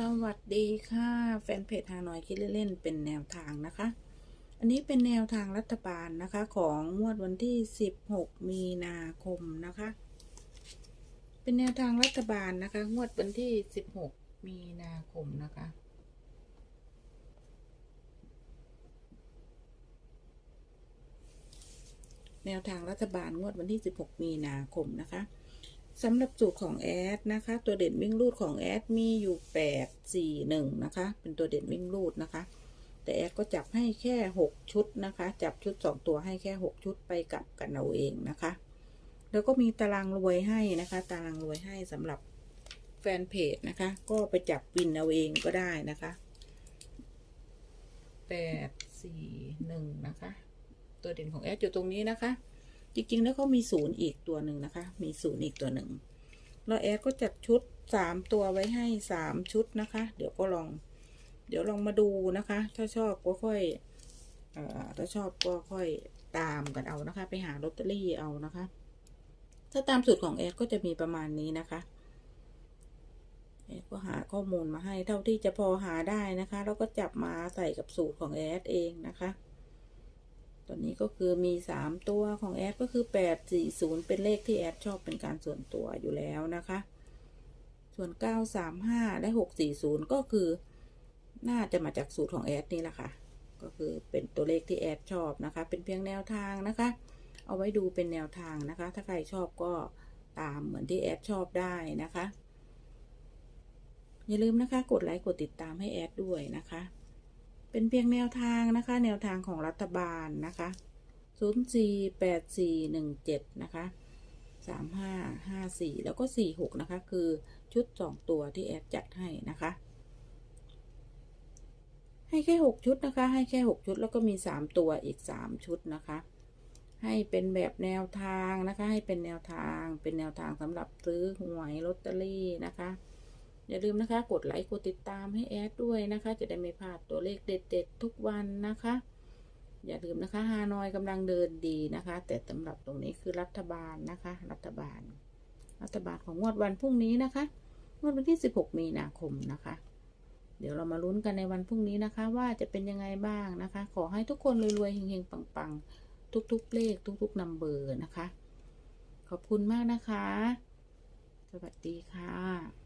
สวัสดีค่ะแฟนเพจฮานอยคิดเล่นๆเป็นแนวทางนะคะ อันนี้เป็นแนวทางรัฐบาลนะคะ ของงวดวันที่ 16 มีนาคมนะคะ เป็นแนวทางรัฐบาลนะคะ งวดวันที่ 16 มีนาคมนะคะ แนวทางรัฐบาลงวดวันที่ 16 มีนาคมนะคะ สำหรับสูตรของแอดนะคะ ตัวเด่นวิ่งรูดของแอดมีอยู่8 4 1นะคะ เป็นตัวเด่นวิ่งรูดนะคะ แต่แอดก็จับให้แค่6ชุดนะคะ จับชุด2ตัวให้แค่6ชุดไปกลับกันเอาเองนะคะ แล้วก็มีตารางรวยให้นะคะ ตารางรวยให้สำหรับแฟนเพจนะคะ ก็ไปจับวินเอาเองก็ได้นะคะ8 4 1นะคะ ตัวเด่นของแอดอยู่ตรงนี้นะคะ จริงๆ แล้วเขามีศูนย์อีกตัวหนึ่งนะคะ มีศูนย์อีกตัวหนึ่งแล้วแอดก็จัดชุดสามตัวไว้ให้สามชุดนะคะ เดี๋ยวก็ลอง เดี๋ยวลองมาดูนะคะ ถ้าชอบก็ค่อยเอ่อถ้าชอบก็ค่อยตามกันเอานะคะ ไปหาลอตเตอรี่เอานะคะ ถ้าตามสูตรของแอดก็จะมีประมาณนี้นะคะแอดก็หาข้อมูลมาให้เท่าที่จะพอหาได้นะคะ แล้วก็จับมาใส่กับสูตรของแอดเองนะคะ ตัวนี้ก็คือมีสามตัวของแอดก็คือแปดสี่ศูนย์เป็นเลขที่แอดชอบเป็นการส่วนตัวอยู่แล้วนะคะ ส่วนเก้าสามห้าและหกสี่ศูนย์ก็คือ น่าจะมาจากสูตรของแอดนี่แหละค่ะ ก็คือเป็นตัวเลขที่แอดชอบนะคะ เป็นเพียงแนวทางนะคะ เอาไว้ดูเป็นแนวทางนะคะ ถ้าใครชอบก็ตามเหมือนที่แอดชอบได้นะคะ อย่าลืมนะคะ กดไลค์กดติดตามให้แอดด้วยนะคะ เป็นเพียงแนวทางนะคะ แนวทางของรัฐบาลนะคะ0 4 8 4 1 7นะคะ3 5 5 4แล้วก็4 6นะคะ คือชุด2ตัวที่แอดจัดให้นะคะ ให้แค่6ชุดนะคะ ให้แค่6ชุดแล้วก็มี3ตัวอีก3ชุดนะคะ ให้เป็นแบบแนวทางนะคะ ให้เป็นแนวทาง เป็นแนวทางสำหรับซื้อหวยลอตเตอรี่นะคะ อย่าลืมนะคะ กดไลค์กดติดตามให้แอดด้วยนะคะ จะได้ไม่พลาดตัวเลขเด็ด ๆ ทุกวันนะคะ อย่าลืมนะคะฮานอยกำลังเดินดีนะคะ แต่สำหรับตรงนี้คือรัฐบาลนะคะ รัฐบาล รัฐบาลของงวดวันพรุ่งนี้นะคะงวดวันที่ 16 มีนาคมนะคะ เดี๋ยวเรามาลุ้นกันในวันพรุ่งนี้นะคะ ว่าจะเป็นยังไงบ้างนะคะ ขอให้ทุกคนรวยๆเฮงๆปังๆ ทุกๆเลขทุกๆนัมเบอร์นะคะ ขอบคุณมากนะคะ สวัสดีค่ะ